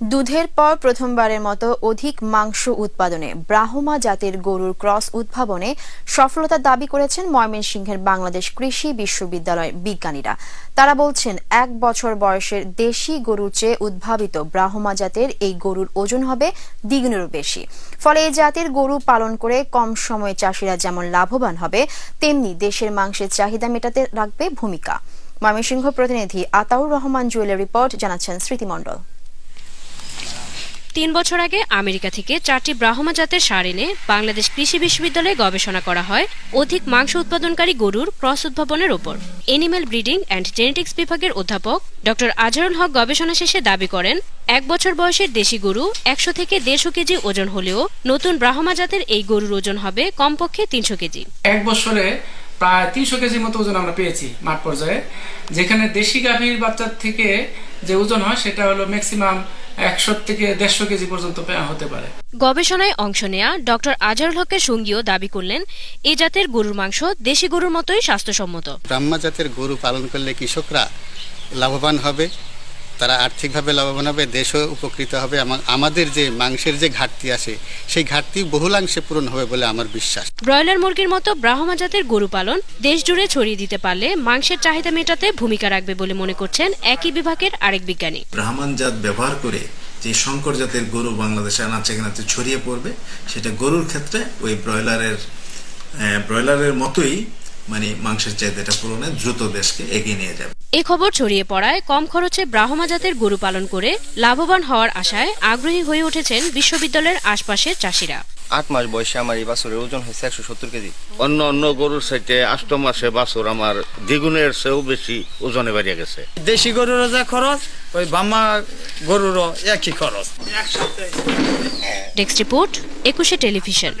দুধের পর প্রথমবারের মতো অধিক মাংস উৎপাদনে ব্রাহ্মা জাতের গরুর ক্রস উদ্ভাবনে সফলতা দাবি করেছেন ময়মনসিংহের বাংলাদেশ কৃষি বিশ্ববিদ্যালয়ের বিজ্ঞানীরা। তারা বলছেন, এক বছর বয়সের দেশি গরুর চেয়ে উদ্ভাবিত ব্রাহ্মা জাতের এই গরুর ওজন হবে দ্বিগুণেরও বেশি। ফলে এই জাতের গরু পালন করে কম সময়ে চাষিরা যেমন লাভবান হবে, তেমনি দেশের মাংসের চাহিদা মেটাতে রাখবে ভূমিকা। ময়মনসিংহ প্রতিনিধি আতাউর রহমান জুয়েলের রিপোর্ট জানাচ্ছেন স্মৃতিমণ্ডল। তিন বছর আগে আমেরিকা থেকে চারটি ব্রাহ্মা জাতের সার এনে বাংলাদেশ কৃষি বিশ্ববিদ্যালয়ে গবেষণা করা হয় অধিক মাংস উৎপাদনকারী গরুর ক্রস উদ্ভাবনের ওপর। এনিম্যাল ব্রিডিং অ্যান্ড জেনেটিক্স বিভাগের অধ্যাপক ডক্টর আজহারুল হক গবেষণা শেষে দাবি করেন, এক বছর বয়সের দেশি গরু একশো থেকে দেড়শো কেজি ওজন হলেও নতুন ব্রাহ্মা জাতের এই গরুর ওজন হবে কমপক্ষে তিনশো কেজি। এক বছরে প্রায় তিনশো কেজির মতো ওজন আমরা পেয়েছি মাঠ পর্যায়ে। যেখানে দেশি গাভীর বাচ্চার থেকে যে ওজন হয় সেটা হলো ম্যাক্সিমাম একশো থেকে দেড়শো কেজি পর্যন্ত হতে পারে। গবেষণায় অংশ নেয়া ডক্টর আজহারুল হকের সঙ্গীও দাবি করলেন এ জাতের গরুর মাংস দেশি গরুর মতোই স্বাস্থ্যসম্মত। ব্রাহ্মা জাতের গরু পালন করলে কৃষকরা লাভবান হবে। তারা আর্থিকভাবে লাভবান হবে দেশও উপকৃত হবে। আমা- আমাদের যে মাংসের যে ঘাটতি আছে সেই ঘাটতি বহুলাংশে পূরণ হবে বলে আমার বিশ্বাস। ব্রয়লার মুরগির মতো ব্রাহ্মা জাতের গরু পালন দেশ জুড়ে ছড়িয়ে দিতে পারলে মাংসের চাহিদা মেটাতে ভূমিকা রাখবে বলে মনে করছেন একই বিভাগের আরেক বিজ্ঞানী। ব্রাহ্মণ জাত ব্যবহার করে যে শঙ্কর জাতের গরু বাংলাদেশে আনাচে কানাচে ছড়িয়ে পড়বে সেটা গরুর ক্ষেত্রে ওই ব্রয়লারের ব্রয়লারের মতোই মানে মাংসের চাহিদাটা পূরণে দ্রুত দেশকে এগিয়ে নিয়ে যাবে। এ খবর ছড়িয়ে পড়ায় কম খরচে ব্রাহ্মা জাতের গরু পালন করে লাভবান হওয়ার আশায় আগ্রহী হয়ে উঠেছেন বিশ্ববিদ্যালয়ের আশপাশের চাষিরা। আট মাস বয়সে আমার এই বাছুরের ওজন হয়েছে একশো সত্তর কেজি। অন্য অন্য গরুর সাইতে আষ্ট মাসে বাছুর আমার দ্বিগুণের চেয়েও বেশি ওজনে বাড়িয়ে গেছে। দেশি গরুরও যা খরচ ওই বামা গরুরও একই খরচ। Desk report Ekushey television.